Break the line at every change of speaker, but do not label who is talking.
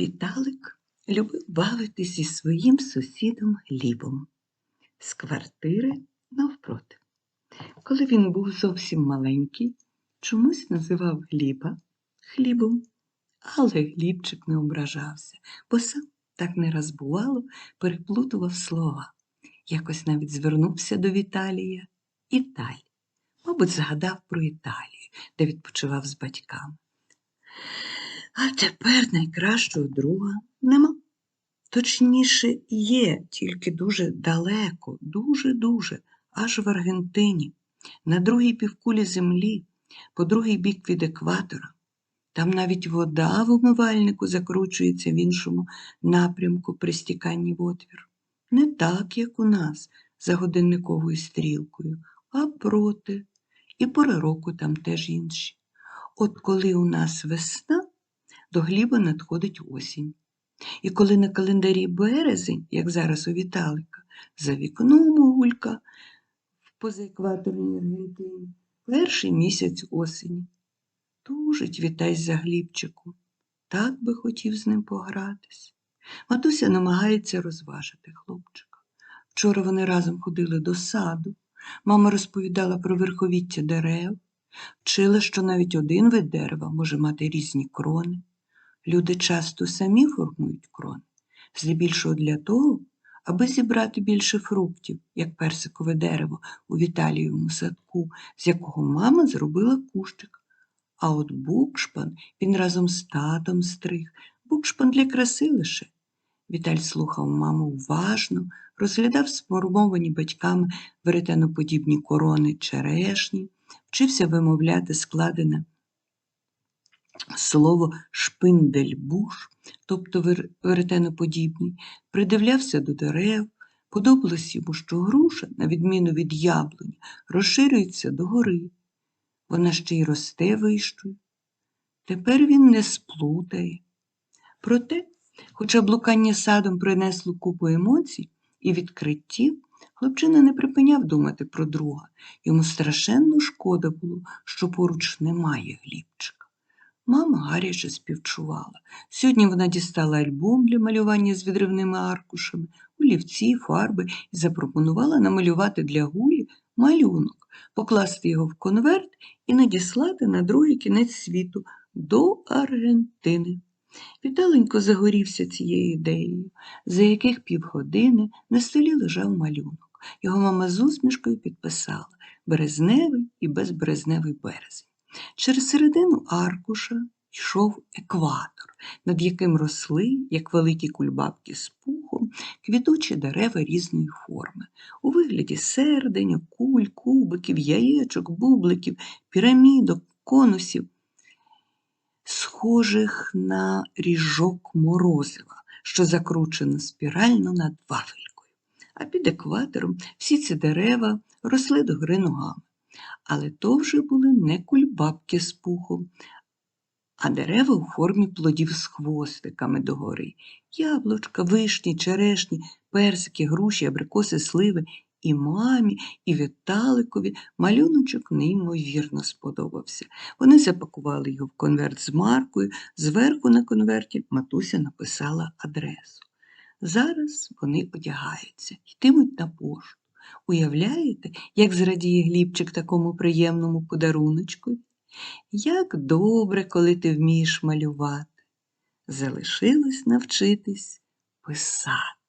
Віталик любив бавитись зі своїм сусідом Глібом з квартири навпроти. Коли він був зовсім маленький, чомусь називав Гліба хлібом, але Глібчик не ображався, бо сам так не раз бувало, переплутував слова. Якось навіть звернувся до Віталія Італь. Мабуть, згадав про Італію, де відпочивав з батьками. А тепер найкращого друга нема. Точніше, є, тільки дуже далеко, дуже-дуже, аж в Аргентині, на другій півкулі землі, по другий бік від екватора. Там навіть вода в умивальнику закручується в іншому напрямку при стіканні в отвір. Не так, як у нас, за годинниковою стрілкою, а проти. І пори року там теж інші. От коли у нас весна, до гліба надходить осінь. І коли на календарі березень, як зараз у Віталика, за вікном у гулька в позаекваторній Аргентині, перший місяць осені. Тужить вітась за Глібчику. Так би хотів з ним погратись. Матуся намагається розважити хлопчика. Вчора вони разом ходили до саду. Мама розповідала про верховіття дерев, вчила, що навіть один вид дерева може мати різні крони. Люди часто самі формують крони, здебільшого для того, аби зібрати більше фруктів, як персикове дерево у Віталієвому садку, з якого мама зробила кущик. А от букшпан він разом з татом стриг. Букшпан для краси лише. Віталь слухав маму уважно, розглядав сформовані батьками веретеноподібні корони черешні, вчився вимовляти складене слово шпиндельбуш, тобто вер- веретеноподібний, придивлявся до дерев. Подобалось йому, що груша, на відміну від яблуні, розширюється догори. Вона ще й росте вищою. Тепер він не сплутає. Проте, хоча блукання садом принесло купу емоцій і відкриттів, хлопчина не припиняв думати про друга. Йому страшенно шкода було, що поруч немає Глібчика. Мама гаряче співчувала. Сьогодні вона дістала альбом для малювання з відривними аркушами, олівці, фарби і запропонувала намалювати для Гулі малюнок, покласти його в конверт і надіслати на другий кінець світу до Аргентини. Віталенько загорівся цією ідеєю, за яких півгодини на столі лежав малюнок. Його мама з усмішкою підписала березневий і безберезневий березень. Через середину аркуша йшов екватор, над яким росли, як великі кульбабки з пухом, квітучі дерева різної форми, у вигляді серденя, куль, кубиків, яєчок, бубликів, пірамідок, конусів, схожих на ріжок морозива, що закручено спірально над вафелькою. А під екватором всі ці дерева росли до гри ногами. Але то вже були не кульбабки з пухом, а дерева у формі плодів з хвостиками догори. Яблучка, вишні, черешні, персики, груші, абрикоси, сливи. І мамі, і Віталикові малюночок неймовірно сподобався. Вони запакували його в конверт з маркою, зверху на конверті матуся написала адресу. Зараз вони одягаються, йтимуть на пошту. Уявляєте, як зрадіє Глібчик такому приємному подаруночку? Як добре, коли ти вмієш малювати. Залишилось навчитись писати.